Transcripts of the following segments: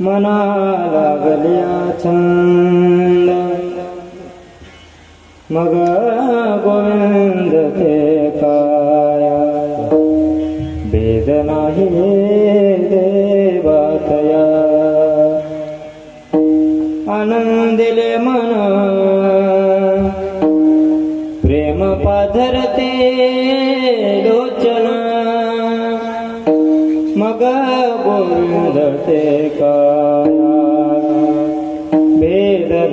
मना लागल्या छंद. मग गोविंद ते काया भेद नाही देवातया. आनंदिले मना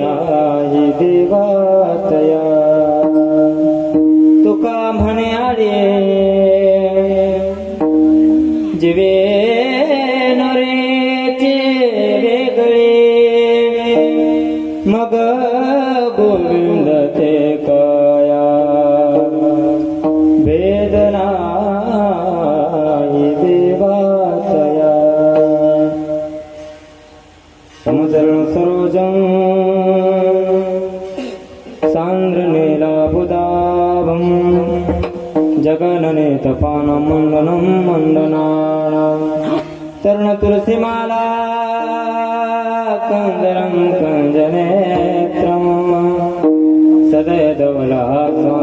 देवे जवे जिवे नरेचे वेगळे मग गुल ते सान्द्रनीलाबुदाभं जगननेतपानं मण्डनं मण्डनानां तरुणतुलसीमाला कन्दरं कञ्जनेत्रं सदयदवला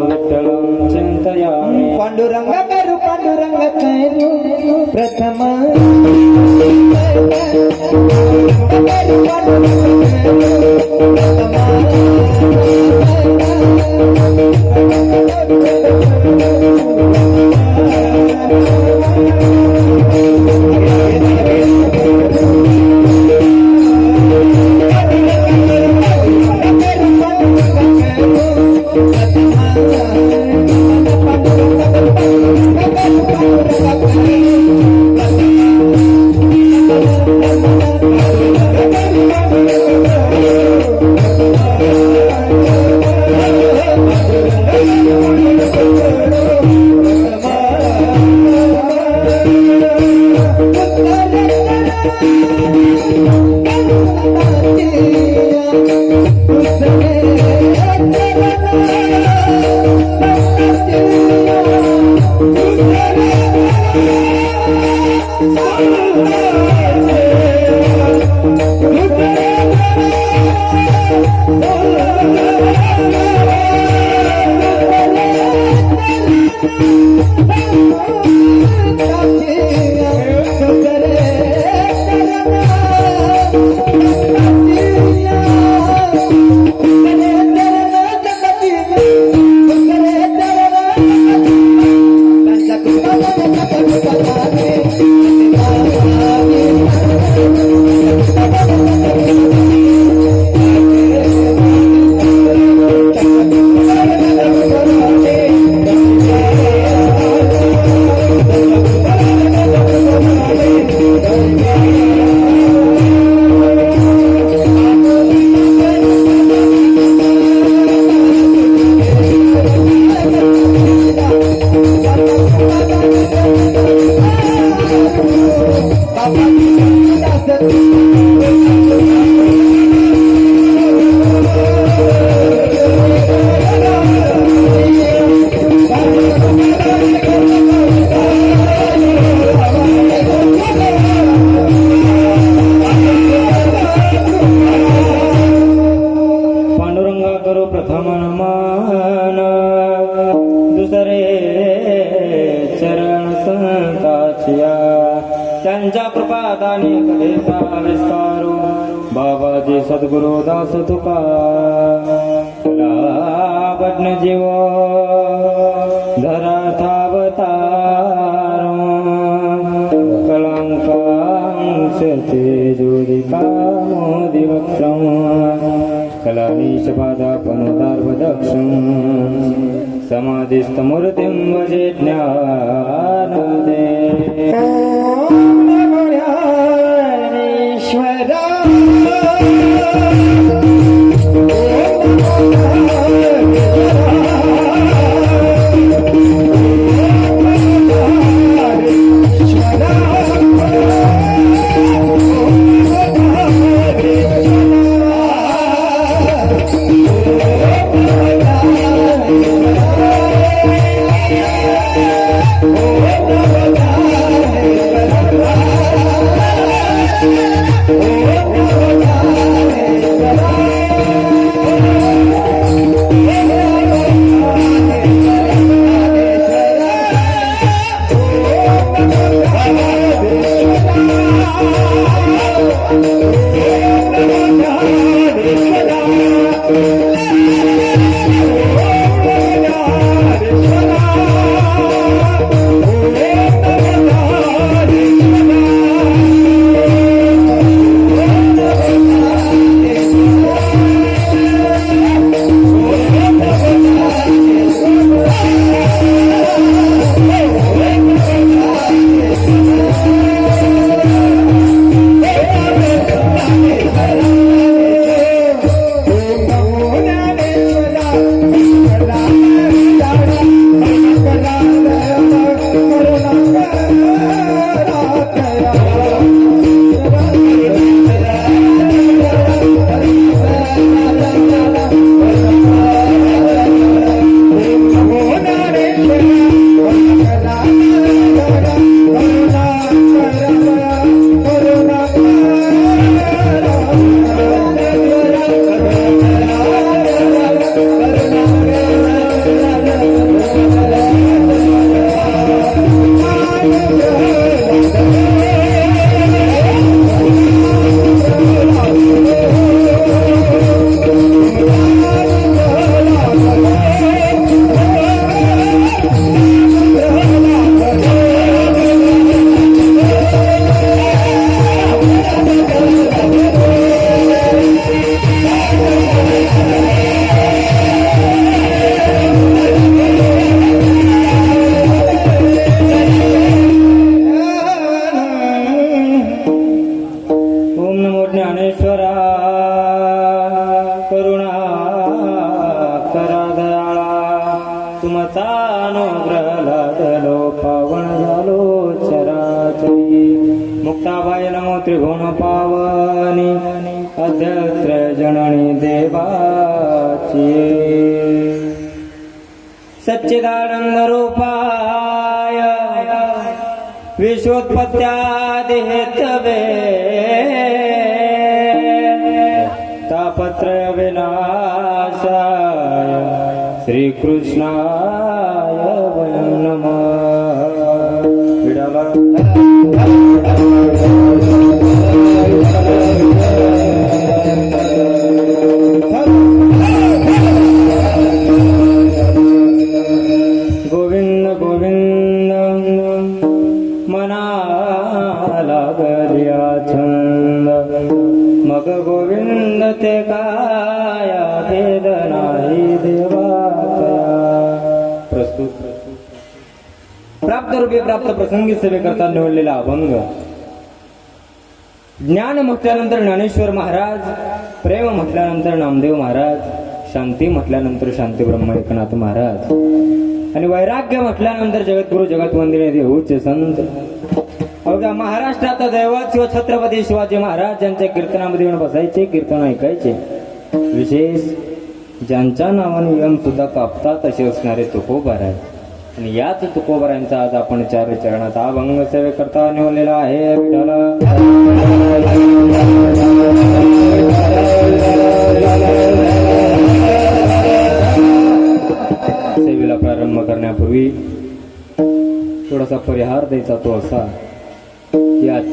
विठ्ठलं चिन्तयामि पांडुरंग करू पांडुरंग करू प्रथम Oh, त्यांच्या कृपादानी कधीचा विस्तारू बाबाजी सद्गुरु दास तुका बटन जीव। धराथावतार कलंकांश तेजोदिका मोदी वक्त्रम कलानीशपादापनुदार्वदक्षम् समाधिस्थमूर्तिं भजे ज्ञानदे। Whoa! ज्ञानेश्वरा करुणा करा दयाळा. तुमचा अनुग्रह लादलो पावन झालो चराचरी. मुक्ताबाई नमो त्रिभुवन पावनी अध्यत्र जननी देवाची. सच्चिदानंद रूपाय विश्वोत्पत्त्या श्रीकृष्णाय वयं नमः प्राप्त रूपी प्राप्त प्रसंगी सेवे करता निवडलेला अभंग. ज्ञान म्हटल्यानंतर ज्ञानेश्वर महाराज प्रेम म्हटल्यानंतर नामदेव महाराज शांती म्हटल्यानंतर शांती ब्रह्म एकनाथ महाराज आणि वैराग्य म्हटल्यानंतर जगद्गुरु जगतवंदिने देऊचे संत. अवघ्या महाराष्ट्रात दैवत शिव छत्रपती शिवाजी महाराज यांच्या कीर्तनामध्ये येऊन बसायचे कीर्तन ऐकायचे. विशेष ज्यांच्या नावाने यम सुद्धा कापतात असे असणारे तुकोबार आहे आणि याच तुकोबारांचा आज आपण चार चरणात अभंग सेवे करता निवडलेला आहे. सेवेला प्रारंभ करण्यापूर्वी थोडासा परिहार द्यायचा तो असा की आज